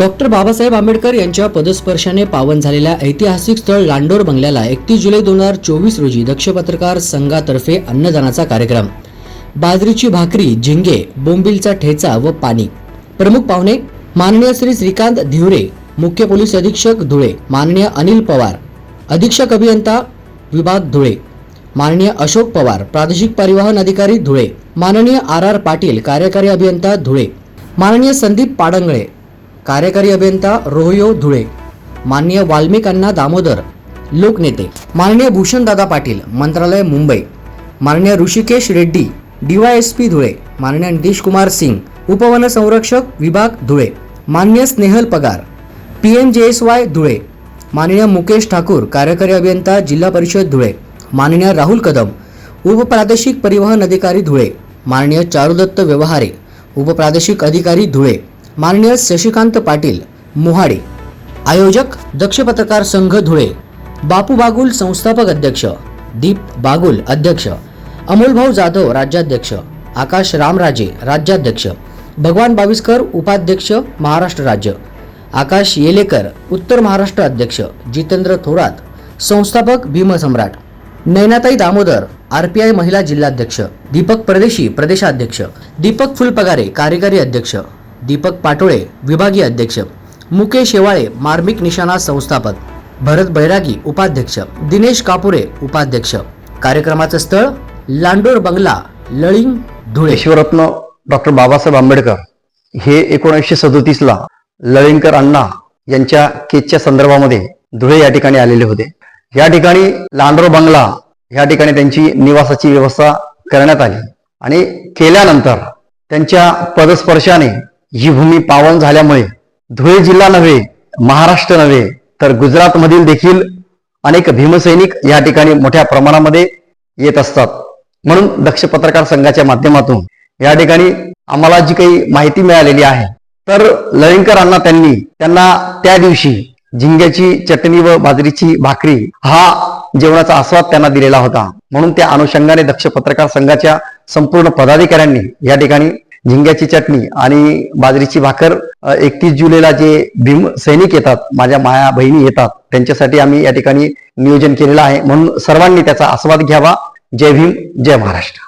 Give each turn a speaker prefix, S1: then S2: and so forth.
S1: Doctor Babasaheb Ambedkar यांच्या पदस्पर्शाने पावन झालेल्या ऐतिहासिक स्थळ लांडोर बंगल्याला एकतीस जुलै दोन हजार चोवीस रोजी दक्ष पत्रकार संघातर्फे अन्नदानाचा कार्यक्रम. बाजरीची भाकरी झिंगे बोंबिलचा ठेचा व पाणी. प्रमुख पाहुणे माननीय श्री श्रीकांत धिवरे मुख्य पोलीस अधीक्षक धुळे माननीय अनिल पवार अधीक्षक अभियंता विभाग धुळे माननीय अशोक पवार प्रादेशिक परिवहन अधिकारी धुळे माननीय आर आर पाटील कार्यकारी अभियंता धुळे माननीय संदीप पाडंगळे कार्यकारी अभियंता रोहयो धुळे माननीय वाल्मिकांना दामोदर लोकनेते माननीय भूषणदादा पाटील मंत्रालय मुंबई माननीय ऋषिकेश रेड्डी डीवायएसपी धुळे माननीय नितीश कुमार सिंग उपवन संरक्षक विभाग धुळे माननीय Snehal Pagar P M J S Y Dhule माननीय मुकेश ठाकूर कार्यकारी अभियंता जिल्हा परिषद धुळे माननीय राहुल कदम उपप्रादेशिक परिवहन अधिकारी धुळे माननीय चारुदत्त व्यवहारे उपप्रादेशिक अधिकारी धुळे माननीय शशिकांत पाटील मोहाडे आयोजक दक्ष पत्रकार संघ धुळे बापू बागुल संस्थापक अध्यक्ष दीप बागुल अध्यक्ष अमोलभाऊ जाधव राज्याध्यक्ष आकाश रामराजे राज्याध्यक्ष भगवान बाविस्कर उपाध्यक्ष महाराष्ट्र राज्य आकाश येलेकर उत्तर महाराष्ट्र अध्यक्ष जितेंद्र थोरात संस्थापक भीमसम्राट नैनाताई दामोदर आर पी आय महिला जिल्हाध्यक्ष दीपक परदेशी प्रदेशाध्यक्ष दीपक फुलपगारे कार्यकारी अध्यक्ष दीपक पाटोळे विभागीय अध्यक्ष. मुकेश शेवाळे मार्मिक निशाणा संस्थापक. भरत बैरागी उपाध्यक्ष. दिनेश कापुरे उपाध्यक्ष. कार्यक्रमाचं स्थळ लांडोर बंगला लळिंग धुळे.
S2: शिवरत्न डॉक्टर बाबासाहेब आंबेडकर हे एकोणीसशे सदोतीसला लळिंगकर अण्णा यांच्या केसच्या संदर्भामध्ये धुळे या ठिकाणी आलेले होते. या ठिकाणी लांडोर बंगला या ठिकाणी त्यांची निवासाची व्यवस्था करण्यात आली आणि केल्यानंतर त्यांच्या पदस्पर्शाने ही भूमी पावन झाल्यामुळे धुळे जिल्हा नव्हे महाराष्ट्र नव्हे तर गुजरातमधील देखील अनेक भीमसैनिक या ठिकाणी मोठ्या प्रमाणामध्ये येत असतात. म्हणून दक्ष पत्रकार संघाच्या माध्यमातून या ठिकाणी आम्हाला जी काही माहिती मिळालेली आहे तर लळिंकर त्यांनी त्यांना त्या दिवशी झिंग्याची चटणी व बाजरीची भाकरी हा जेवणाचा आस्वाद त्यांना दिलेला होता. म्हणून त्या अनुषंगाने दक्ष पत्रकार संघाच्या संपूर्ण पदाधिकाऱ्यांनी या ठिकाणी झिंग्याची चटणी आणि बाजरीची भाकर एकतीस जुलैला जे भीम सैनिक येतात माझ्या माया बहिणी येतात त्यांच्यासाठी आम्ही या ठिकाणी नियोजन केलेलं आहे. म्हणून सर्वांनी त्याचा आस्वाद घ्यावा. जय भीम जय महाराष्ट्र.